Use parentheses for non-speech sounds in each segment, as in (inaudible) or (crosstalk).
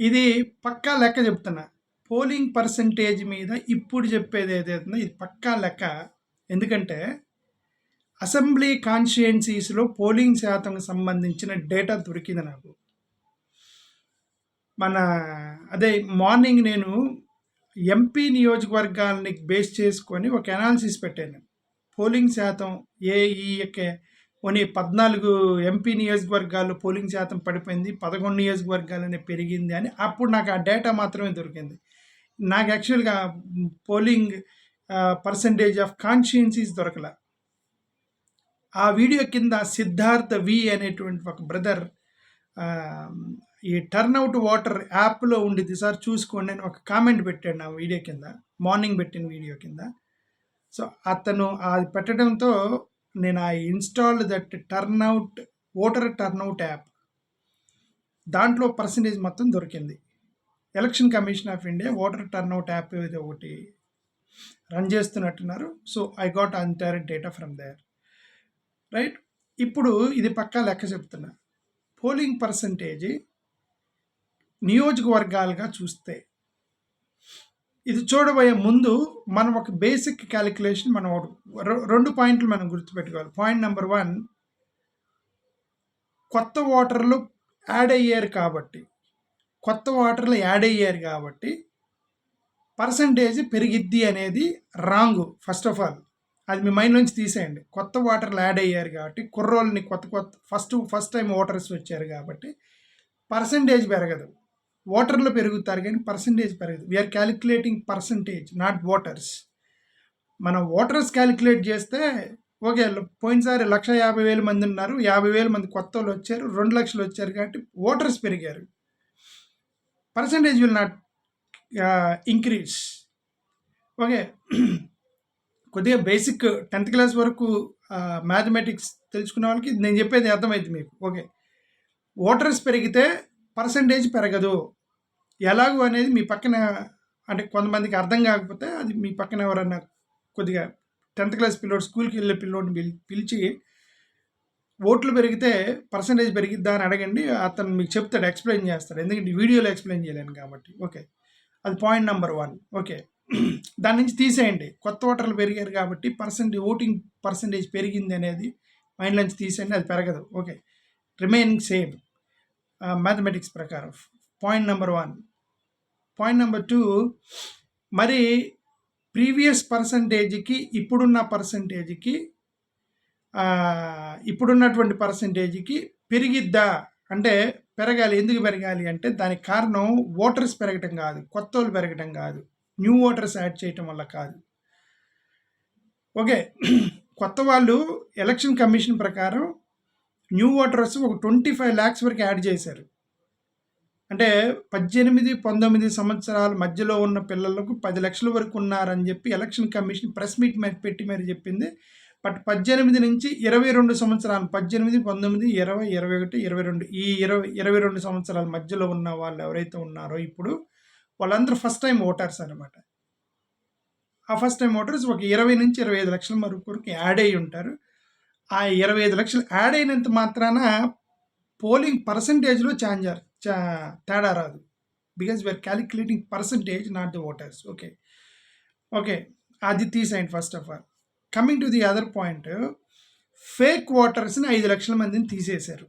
ఇది పక్కా లెక్క చెప్తున్నా. పోలింగ్ పర్సంటేజ్ మీద ఇప్పుడు చెప్పేది ఏదైతుందో ఇది పక్కా లెక్క. ఎందుకంటే అసెంబ్లీ కాన్స్టిట్యున్సీస్లో పోలింగ్ శాతం సంబంధించిన డేటా దొరికింది నాకు. మన అదే మార్నింగ్ నేను ఎంపీ నియోజకవర్గాలని బేస్ చేసుకొని ఒక అనాలిసిస్ పెట్టాను. పోలింగ్ శాతం ఏ ఈ యొక్క కొన్ని పద్నాలుగు ఎంపీ నియోజకవర్గాల్లో పోలింగ్ శాతం పడిపోయింది పదకొండు నియోజకవర్గాలనే పెరిగింది అని అప్పుడు నాకు ఆ డేటా మాత్రమే దొరికింది. నాకు యాక్చువల్గా పోలింగ్ పర్సంటేజ్ ఆఫ్ కాన్షియన్సీస్ దొరకల. ఆ వీడియో కింద సిద్ధార్థ వి అనేటువంటి ఒక బ్రదర్ ఈ టర్న్అవుట్ వాటర్ యాప్లో ఉండేది సార్ చూసుకోండి అని ఒక కామెంట్ పెట్టాడు నా వీడియో కింద మార్నింగ్ పెట్టిన వీడియో కింద. సో అతను అది పెట్టడంతో నేను I installed that turnout voter turnout app దాంట్లో పర్సంటేజ్ మొత్తం దొరికింది. Election Commission of India voter turnout app ఇది ఒకటి run చేస్తున్నట్టున్నారు. So I got entire data from there right ఇప్పుడు ఇది పక్కా లెక్క చెప్తున్నా. పోలింగ్ పర్సంటేజ్ నియోజకవర్గాలుగా చూస్తే ఇది చూడబోయే ముందు మనం ఒక బేసిక్ క్యాలిక్యులేషన్ మనం రెండు పాయింట్లు మనం గుర్తుపెట్టుకోవాలి. పాయింట్ నెంబర్ వన్ కొత్త వాటర్లు యాడ్ అయ్యారు కాబట్టి కొత్త వాటర్లు యాడ్ అయ్యారు కాబట్టి పర్సంటేజ్ పెరిగిద్ది అనేది రాంగ్ ఫస్ట్ ఆఫ్ ఆల్ అది మీ మైండ్ నుంచి తీసేయండి. కొత్త వాటర్లు యాడ్ అయ్యారు కాబట్టి కుర్రోళ్ళని కొత్త కొత్త ఫస్ట్ ఫస్ట్ టైం ఓటర్స్ వచ్చారు కాబట్టి పర్సంటేజ్ పెరగదు. ఓటర్లు పెరుగుతారు కానీ పర్సంటేజ్ పెరగదు. We are calculating percentage not voters మనం ఓటర్స్ క్యాలిక్యులేట్ చేస్తే ఓకే పోయినసారి లక్ష యాభై వేల మంది ఉన్నారు యాభై వేల మంది కొత్త వాళ్ళు వచ్చారు రెండు లక్షలు వచ్చారు కాబట్టి ఓటర్స్ పెరిగారు. Percentage will not increase okay కొద్దిగా బేసిక్ టెన్త్ క్లాస్ వరకు uh, మ్యాథమెటిక్స్ తెలుసుకున్న వాళ్ళకి నేను చెప్పేది అర్థమైంది మీకు. ఓకే ఓటర్స్ పెరిగితే పర్సంటేజ్ పెరగదు. ఎలాగో అనేది మీ పక్కన అంటే కొంతమందికి అర్థం కాకపోతే అది మీ పక్కన ఎవరన్నా కొద్దిగా టెన్త్ క్లాస్ పిల్లోడు స్కూల్కి వెళ్ళే పిల్లోడిని పిలిచి ఓట్లు పెరిగితే పర్సంటేజ్ పెరిగిద్దా అని అడగండి అతను మీకు చెప్తాడు ఎక్స్ప్లెయిన్ చేస్తాడు. ఎందుకంటే వీడియోలో ఎక్స్ప్లెయిన్ చేయలేను కాబట్టి. ఓకే. అది పాయింట్ నెంబర్ వన్. ఓకే. (clears throat) దాని నుంచి తీసేయండి. కొత్త ఓటర్లు పెరిగారు కాబట్టి పర్సంటేజ్ ఓటింగ్ పర్సంటేజ్ పెరిగింది అనేది మైండ్ నుంచి తీసేయండి అది పెరగదు. ఓకే. Remaining same. మ్యాథమెటిక్స్ ప్రకారం. Point number one. Point number two మరి ప్రీవియస్ పర్సంటేజ్కి ఇప్పుడున్న పర్సంటేజ్కి ఇప్పుడున్నటువంటి పర్సంటేజ్కి పెరిగిద్దా? అంటే పెరగాలి. ఎందుకు పెరగాలి అంటే దానికి కారణం ఓటర్స్ పెరగటం కాదు. కొత్త వాళ్ళు పెరగటం కాదు. న్యూ ఓటర్స్ యాడ్ చేయటం వల్ల కాదు. ఓకే. కొత్త వాళ్ళు ఎలక్షన్ కమిషన్ ప్రకారం న్యూ ఓటర్స్ ఒక ట్వంటీ ఫైవ్ ల్యాక్స్ వరకు యాడ్ చేశారు. అంటే పద్దెనిమిది పంతొమ్మిది సంవత్సరాల మధ్యలో ఉన్న పిల్లలకు పది లక్షల వరకు ఉన్నారని చెప్పి ఎలక్షన్ కమిషన్ ప్రెస్ మీట్ పెట్టి మరి చెప్పింది. బట్ పద్దెనిమిది నుంచి ఇరవై రెండు సంవత్సరాలు పద్దెనిమిది పంతొమ్మిది ఇరవై ఇరవై ఒకటి ఇరవై రెండు ఈ ఇరవై ఇరవై రెండు సంవత్సరాల మధ్యలో ఉన్న వాళ్ళు ఎవరైతే ఉన్నారో ఇప్పుడు వాళ్ళందరూ ఫస్ట్ టైం ఓటర్స్ అనమాట ఆ ఫస్ట్ టైం ఓటర్స్ ఒక ఇరవై నుంచి ఇరవై ఐదు లక్షల వరకు యాడ్ అయ్యి ఉంటారు. ఆ ఇరవై ఐదు లక్షలు యాడ్ అయినంత మాత్రాన పోలింగ్ పర్సంటేజ్లో ఛాంజర్ తేడా రాదు. Because we are calculating percentage not the voters okay okay అది తీసేయండి first of all coming to the other point fake ఓటర్స్ని ఐదు లక్షల మందిని తీసేశారు.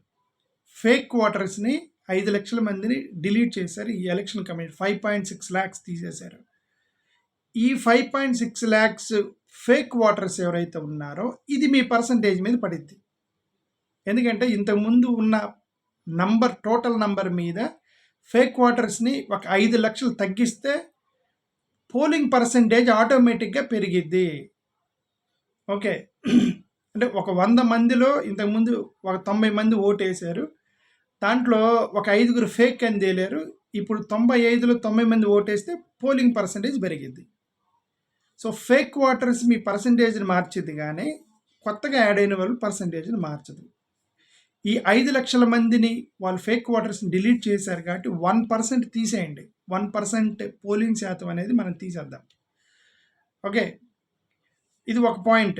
ఫేక్ ఓటర్స్ని ఐదు లక్షల మందిని డిలీట్ చేశారు. ఈ election commission five point six lakhs తీసేశారు. ఈ five point six lakhs fake voters ఎవరైతే ఉన్నారో ఇది మీ పర్సంటేజ్ మీద పడిద్ది. ఎందుకంటే ఇంతకుముందు ఉన్న నంబర్ టోటల్ నంబర్ మీద ఫేక్ ఓటర్స్ని ఒక ఐదు లక్షలు తగ్గిస్తే పోలింగ్ పర్సంటేజ్ ఆటోమేటిక్గా పెరిగిద్ది. ఓకే. అంటే ఒక వంద మందిలో ఇంతకుముందు ఒక తొంభై మంది ఓటేశారు దాంట్లో ఒక ఐదుగురు ఫేక్ అని తేలేరు. ఇప్పుడు తొంభై ఐదులో తొంభై మంది ఓటేస్తే పోలింగ్ పర్సంటేజ్ పెరిగింది సో ఫేక్ ఓటర్స్ మీ పర్సంటేజ్ని మార్చింది కానీ కొత్తగా యాడ్ అయిన వాళ్ళు పర్సంటేజ్ని మార్చదు. ఈ ఐదు లక్షల మందిని వాళ్ళు ఫేక్ ఓటర్స్ని డిలీట్ చేశారు కాబట్టి వన్ పర్సెంట్ తీసేయండి. వన్ పర్సెంట్ పోలింగ్ శాతం అనేది మనం తీసేద్దాం. ఓకే ఇది ఒక పాయింట్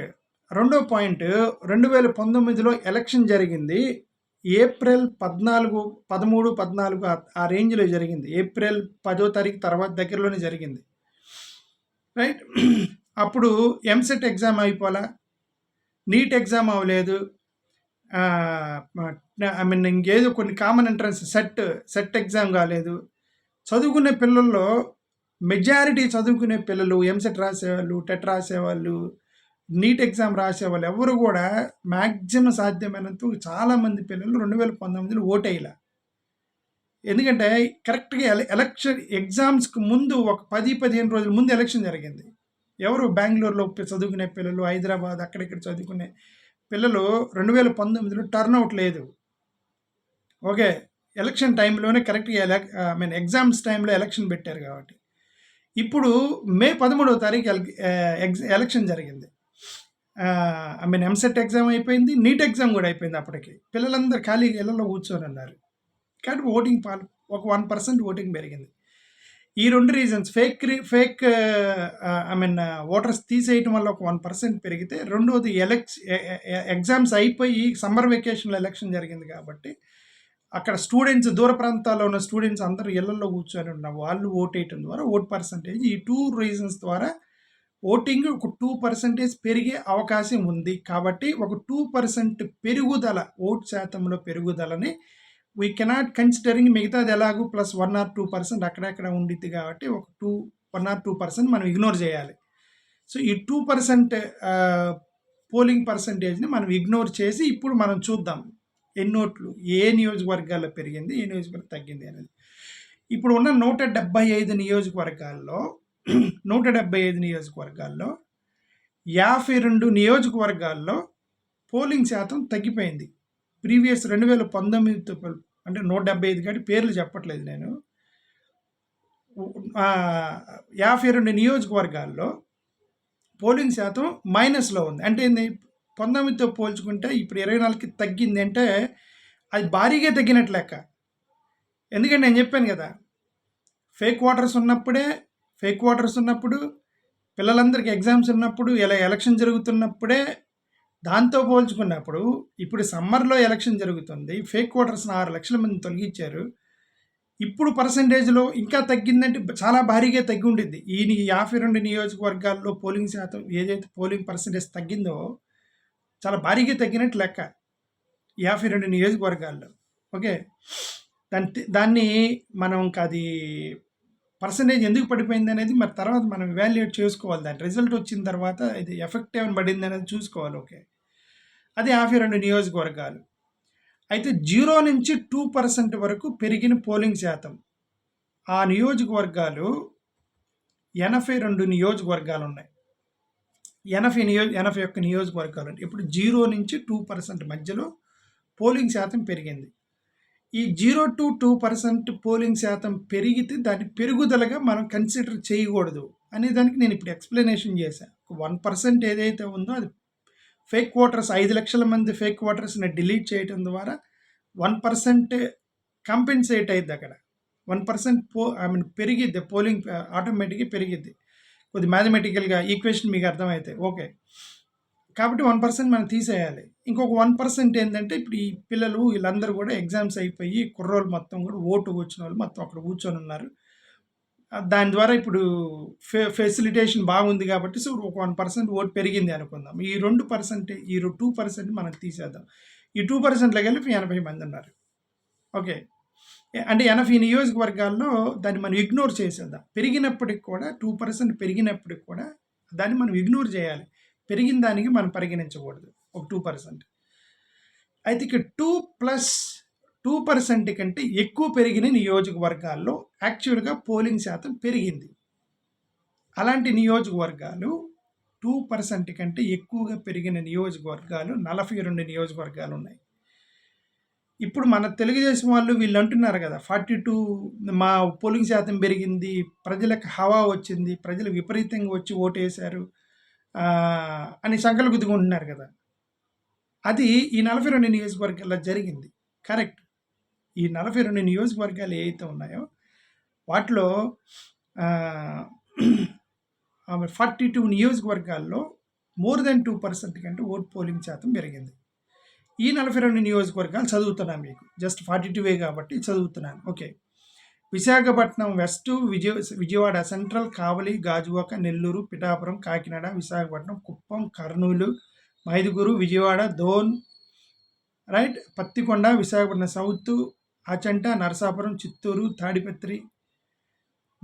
రెండో పాయింట్ రెండు వేల పంతొమ్మిదిలో ఎలక్షన్ జరిగింది. ఏప్రిల్ పద్నాలుగు పదమూడు పద్నాలుగు ఆ- రేంజ్లో జరిగింది. ఏప్రిల్ పదో తారీఖు తర్వాత దగ్గరలోనే జరిగింది. రైట్ (clears throat) అప్పుడు ఎంసెట్ ఎగ్జామ్ అయిపోలా? నీట్ ఎగ్జామ్ అవ్వలేదు. ఐ మీన్ ఇంకేదో కొన్ని common entrance CET CET exam కాలేదు. చదువుకునే పిల్లల్లో మెజారిటీ చదువుకునే పిల్లలు ఎంసెట్ రాసేవాళ్ళు టెట్ రాసేవాళ్ళు నీట్ ఎగ్జామ్ రాసేవాళ్ళు ఎవరు కూడా మ్యాక్సిమం సాధ్యమైనంత చాలామంది పిల్లలు రెండు వేల పంతొమ్మిదిలో ఓటేయాల. ఎందుకంటే కరెక్ట్గా ఎల ఎలక్షన్ ఎగ్జామ్స్కి ముందు ఒక పది పదిహేను రోజుల ముందు ఎలక్షన్ జరిగింది. ఎవరు బెంగళూరులో చదువుకునే పిల్లలు హైదరాబాద్ అక్కడిక్కడ చదువుకునే పిల్లలు రెండు వేల పంతొమ్మిదిలో టర్న్అవుట్ లేదు. ఓకే ఎలక్షన్ టైంలోనే కరెక్ట్గా ఎలక్ ఐ మీన్ ఎగ్జామ్స్ టైంలో ఎలక్షన్ పెట్టారు కాబట్టి. ఇప్పుడు మే పదమూడవ తారీఖు ఎల్ ఎలక్షన్ జరిగింది. ఐ మీన్ ఎంసెట్ ఎగ్జామ్ అయిపోయింది నీట్ ఎగ్జామ్ కూడా అయిపోయింది అప్పటికి. పిల్లలందరూ ఖాళీగా ఇళ్ళలో కూర్చొని ఉన్నారు. కాబట్టి ఓటింగ్ పాల్ ఒక వన్ పర్సెంట్ ఓటింగ్ పెరిగింది. ఈ రెండు reasons fake fake I mean voters తీసేయటం వల్ల ఒక వన్ పర్సెంట్ పెరిగితే రెండవది ఎలక్స్ ఎగ్జామ్స్ అయిపోయి సమ్మర్ వెకేషన్లో ఎలక్షన్ జరిగింది కాబట్టి అక్కడ స్టూడెంట్స్ దూర ప్రాంతాల్లో ఉన్న స్టూడెంట్స్ అందరూ ఇళ్ళలో కూర్చొని ఉన్న వాళ్ళు ఓట్ వేయటం ద్వారా ఓట్ పర్సంటేజ్ ఈ టూ రీజన్స్ ద్వారా ఓటింగ్ ఒక టూ పర్సెంటేజ్ పెరిగే అవకాశం ఉంది. కాబట్టి ఒక టూ పర్సెంట్ పెరుగుదల ఓట్ శాతంలో పెరుగుదలని వీ కెనాట్ కన్సిడరింగ్ మిగతాది ఎలాగూ plus one or two percent అక్కడక్కడ ఉండిద్ది కాబట్టి ఒక two one or two percent మనం ఇగ్నోర్ చేయాలి. సో ఈ టూ పర్సెంట్ పోలింగ్ పర్సంటేజ్ని మనం ఇగ్నోర్ చేసి ఇప్పుడు మనం చూద్దాం. ఎన్నోట్లు ఏ నియోజకవర్గాల్లో పెరిగింది ఏ నియోజకవర్గం తగ్గింది అనేది. ఇప్పుడు ఉన్న నూట డెబ్బై ఐదు నియోజకవర్గాల్లో నూట డెబ్బై ఐదు నియోజకవర్గాల్లో యాభై రెండు నియోజకవర్గాల్లో పోలింగ్ శాతం తగ్గిపోయింది. ప్రీవియస్ రెండు వేల పంతొమ్మిదితో అంటే నూట డెబ్బై ఐదు కానీ పేర్లు చెప్పట్లేదు నేను. యాభై రెండు నియోజకవర్గాల్లో పోలింగ్ శాతం మైనస్లో ఉంది. అంటే ఏంది? పంతొమ్మిదితో పోల్చుకుంటే ఇప్పుడు ఇరవై నాలుగుకి తగ్గింది అంటే అది భారీగా తగ్గినట్లు లెక్క. ఎందుకంటే నేను చెప్పాను కదా ఫేక్ వాటర్స్ ఉన్నప్పుడే ఫేక్ వాటర్స్ ఉన్నప్పుడు పిల్లలందరికీ ఎగ్జామ్స్ ఉన్నప్పుడు ఇలా ఎలక్షన్ జరుగుతున్నప్పుడే దాంతో పోల్చుకున్నప్పుడు ఇప్పుడు సమ్మర్లో ఎలక్షన్ జరుగుతుంది. ఫేక్ ఓటర్స్ని ఆరు లక్షల మంది తొలగించారు. ఇప్పుడు పర్సంటేజ్లో ఇంకా తగ్గిందంటే చాలా భారీగా తగ్గి ఉండింది ఈ యాభై రెండు నియోజకవర్గాల్లో పోలింగ్ శాతం ఏదైతే పోలింగ్ పర్సంటేజ్ తగ్గిందో చాలా భారీగా తగ్గినట్టు లెక్క. యాభై రెండు నియోజకవర్గాల్లో. ఓకే? దాన్ని దాన్ని మనం ఇంకా అది పర్సంటేజ్ ఎందుకు పడిపోయింది అనేది మరి తర్వాత మనం ఇవాల్యుయేట్ చేసుకోవాలి. దాని రిజల్ట్ వచ్చిన తర్వాత ఇది ఎఫెక్ట్ ఏమైనా పడింది అనేది చూసుకోవాలి. ఓకే. అది యాభై రెండు నియోజకవర్గాలు. అయితే జీరో నుంచి టూ పర్సెంట్ వరకు పెరిగిన పోలింగ్ శాతం. ఆ నియోజకవర్గాలు ఎనభై రెండు నియోజకవర్గాలు ఉన్నాయి. ఎనభై నియో ఎనభై ఒక్క నియోజకవర్గాలు ఉన్నాయి. ఇప్పుడు జీరో నుంచి టూ పర్సెంట్ మధ్యలో పోలింగ్ శాతం పెరిగింది. ఈ zero to two percent polling శాతం పెరిగితే దాని పెరుగుదలగా మనం కన్సిడర్ చేయకూడదు అనే దానికి నేను ఇప్పుడు ఎక్స్ప్లెనేషన్ చేశాను వన్ పర్సెంట్ ఏదైతే ఉందో అది ఫేక్ ఓటర్స్ ఐదు లక్షల మంది ఫేక్ ఓటర్స్ని డిలీట్ చేయడం ద్వారా వన్ పర్సెంట్ కంపెన్సేట్ అయ్యిద్ది అక్కడ. వన్ పర్సెంట్ పో ఐ మీన్ పెరిగిద్ది పోలింగ్ ఆటోమేటిక్గా uh, పెరిగిద్ది. కొద్ది మ్యాథమెటికల్గా ఈక్వేషన్ మీకు అర్థమైతే ఓకే కాబట్టి వన్ పర్సెంట్ మనం తీసేయాలి. ఇంకొక వన్ పర్సెంట్ ఏంటంటే ఇప్పుడు ఈ పిల్లలు వీళ్ళందరూ కూడా ఎగ్జామ్స్ అయిపోయి కుర్రోళ్ళు మొత్తం కూడా ఓటు వచ్చిన వాళ్ళు మొత్తం అక్కడ కూర్చొని ఉన్నారు. దాని ద్వారా ఇప్పుడు ఫె ఫెసిలిటేషన్ బాగుంది కాబట్టి సో ఒక వన్ పర్సెంట్ ఓటు పెరిగింది అనుకుందాం. ఈ రెండు పర్సెంట్ ఈ టూ పర్సెంట్ మనం తీసేద్దాం. ఈ టూ పర్సెంట్లో వెళ్ళి ఎనభై మంది ఉన్నారు. ఓకే. అంటే ఎనభై నియోజకవర్గాల్లో దాన్ని మనం ఇగ్నోర్ చేసేద్దాం. పెరిగినప్పటికి కూడా టూ పర్సెంట్ పెరిగినప్పటికి కూడా దాన్ని మనం ఇగ్నోర్ చేయాలి. పెరిగిన దానికి మనం పరిగణించకూడదు. ఒక టూ పర్సెంట్ అయితే ఇక టూ ప్లస్ టూ పర్సెంట్ కంటే ఎక్కువ పెరిగిన నియోజకవర్గాల్లో యాక్చువల్గా పోలింగ్ శాతం పెరిగింది. అలాంటి నియోజకవర్గాలు టూ పర్సెంట్ కంటే ఎక్కువగా పెరిగిన నియోజకవర్గాలు నలభై రెండు నియోజకవర్గాలు ఉన్నాయి. ఇప్పుడు మన తెలుగుదేశం వాళ్ళు వీళ్ళు అంటున్నారు కదా ఫార్టీ టూ మా పోలింగ్ శాతం పెరిగింది ప్రజలకు హవా వచ్చింది ప్రజలు విపరీతంగా వచ్చి ఓటేశారు అని సంకలు గుద్దుకుంటున్నారు కదా. అది ఈ నలభై రెండు నియోజకవర్గాల్లో జరిగింది. కరెక్ట్. ఈ నలభై రెండు నియోజకవర్గాలు ఏవైతే ఉన్నాయో వాటిలో ఫార్టీ టూ నియోజకవర్గాల్లో మోర్ దెన్ టూ పర్సెంట్ కంటే ఓట్ పోలింగ్ శాతం పెరిగింది. ఈ నలభై రెండు నియోజకవర్గాలు చదువుతున్నాను మీకు. జస్ట్ ఫార్టీ టూవే కాబట్టి చదువుతున్నాను. Okay. Visakhapatnam west Vijaya Vijayawada central Kavali Gajuwaka Nellore Pithapuram Kakinada Visakhapatnam Kuppam Kurnool Mydukur Vijayawada Dhone right Pattikonda Visakhapatnam south Achanta Narasapuram Chittoor Tadipatri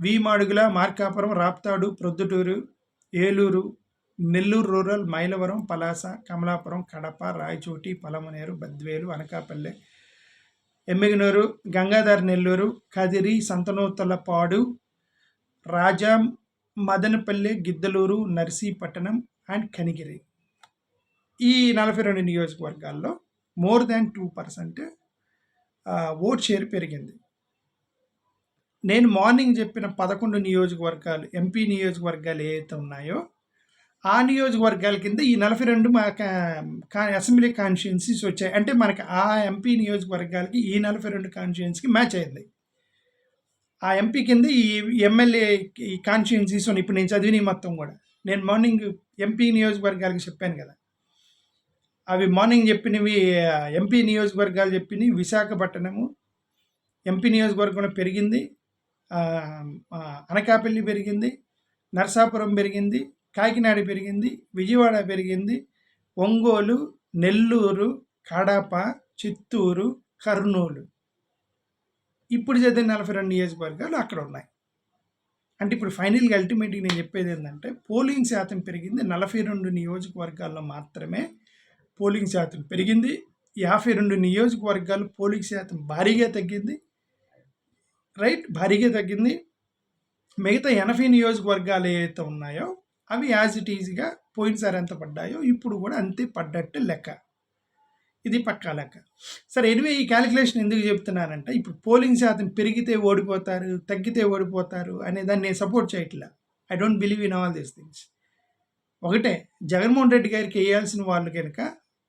V Madugula Markapuram Raptadu Proddatur Eluru Nellore rural Mylavaram Palasa Kamalapuram Kadapa Rayachoti Palamaner Badvel Anakapalle Emmiganur Gangadhara Nellore Kadiri Santhanuthalapadu Raja Madanapalle Giddalur Narsipatnam and Kanigiri. ఈ నలభై రెండు నియోజకవర్గాల్లో more than two percent vote share పెరిగింది. నేను morning చెప్పిన పదకొండు నియోజకవర్గాలు MP నియోజకవర్గాలు ఏవైతే ఉన్నాయో ఆ నియోజకవర్గాల కింద ఈ నలభై రెండు మా అసెంబ్లీ కాన్స్టిట్యున్సీస్ వచ్చాయి. అంటే మనకి ఆ ఎంపీ నియోజకవర్గాలకి ఈ నలభై రెండు కాన్స్టిట్యున్సీకి మ్యాచ్ అయింది. ఆ ఎంపీ కింద ఈ ఎమ్మెల్యే ఈ కాన్స్టిట్యున్సీస్ ఇప్పుడు నేను చదివిన మొత్తం కూడా. నేను మార్నింగ్ ఎంపీ నియోజకవర్గాలకి చెప్పాను కదా. అవి మార్నింగ్ చెప్పినవి ఎంపీ నియోజకవర్గాలు చెప్పినవి విశాఖపట్నము ఎంపీ నియోజకవర్గం పెరిగింది అనకాపల్లి పెరిగింది నరసాపురం పెరిగింది కాకినాడ పెరిగింది విజయవాడ పెరిగింది ఒంగోలు నెల్లూరు కడప చిత్తూరు కర్నూలు. ఇప్పుడు చదివిన నలభై రెండు నియోజకవర్గాలు అక్కడ ఉన్నాయి. అంటే ఇప్పుడు ఫైనల్గా అల్టిమేట్గా నేను చెప్పేది ఏంటంటే పోలింగ్ శాతం పెరిగింది నలభై రెండు నియోజకవర్గాల్లో మాత్రమే. పోలింగ్ శాతం పెరిగింది. యాభై రెండు నియోజకవర్గాలు పోలింగ్ శాతం భారీగా తగ్గింది. రైట్? భారీగా తగ్గింది. మిగతా ఎనభై నియోజకవర్గాలు ఏవైతే ఉన్నాయో అవి యాజ్ ఇట్ ఈజీగా పోయినసారి ఎంత పడ్డాయో ఇప్పుడు కూడా అంతే పడ్డట్టు లెక్క. ఇది పక్కా లెక్క. సరే ఎనివే ఈ క్యాలిక్యులేషన్ ఎందుకు చెప్తున్నానంటే ఇప్పుడు పోలింగ్ శాతం పెరిగితే ఓడిపోతారు తగ్గితే ఓడిపోతారు అనే దాన్ని నేను సపోర్ట్ చేయట్లా. I don't believe in all these things ఒకటే జగన్మోహన్ రెడ్డి గారికి వేయాల్సిన వాళ్ళు కనుక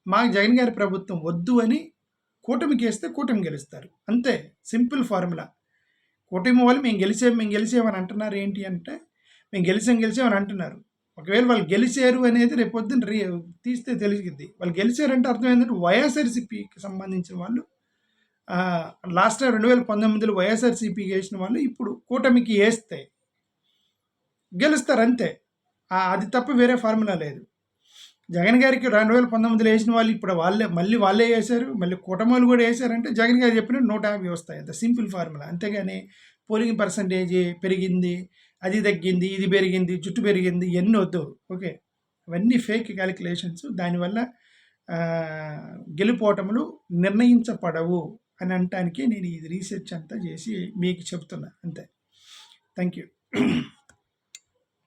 మాకు జగన్ గారి ప్రభుత్వం వద్దు అని కూటమికి వేస్తే కూటమి గెలుస్తారు. అంతే సింపుల్ ఫార్ములా. కూటమి వాళ్ళు మేము గెలిచే మేము గెలిచేమని అంటున్నారు ఏంటి అంటే మేము గెలిచాం గెలిచామని అంటున్నారు. ఒకవేళ వాళ్ళు గెలిచారు అనేది రేపు పొద్దున్న రీ తీస్తే తెలిసింది వాళ్ళు గెలిచారంటే అర్థం ఏంటంటే వైఎస్ఆర్సీపీకి సంబంధించిన వాళ్ళు లాస్ట్ రెండు వేల పంతొమ్మిదిలో వైఎస్ఆర్సీపీకి వేసిన వాళ్ళు ఇప్పుడు కూటమికి వేస్తే గెలుస్తారు అంతే. అది తప్ప వేరే ఫార్ములా లేదు. జగన్ గారికి రెండు వేల పంతొమ్మిదిలో వేసిన వాళ్ళు ఇప్పుడు వాళ్ళే మళ్ళీ వాళ్ళే వేశారు మళ్ళీ కుటుంబాలు కూడా వేశారంటే జగన్ గారు చెప్పిన నూట యాభై వస్తాయి. అంత సింపుల్ ఫార్ములా. అంతేగాని పోలింగ్ పర్సంటేజ్ పెరిగింది అది తగ్గింది ఇది పెరిగింది జుట్టు పెరిగింది ఇవన్నీ వద్దు. ఓకే? అవన్నీ ఫేక్ క్యాలిక్యులేషన్స్ దానివల్ల గెలుపోటములు నిర్ణయించబడవు అని అనటానికి నేను ఇది రీసెర్చ్ అంతా చేసి మీకు చెప్తున్నా. అంతే. Thank you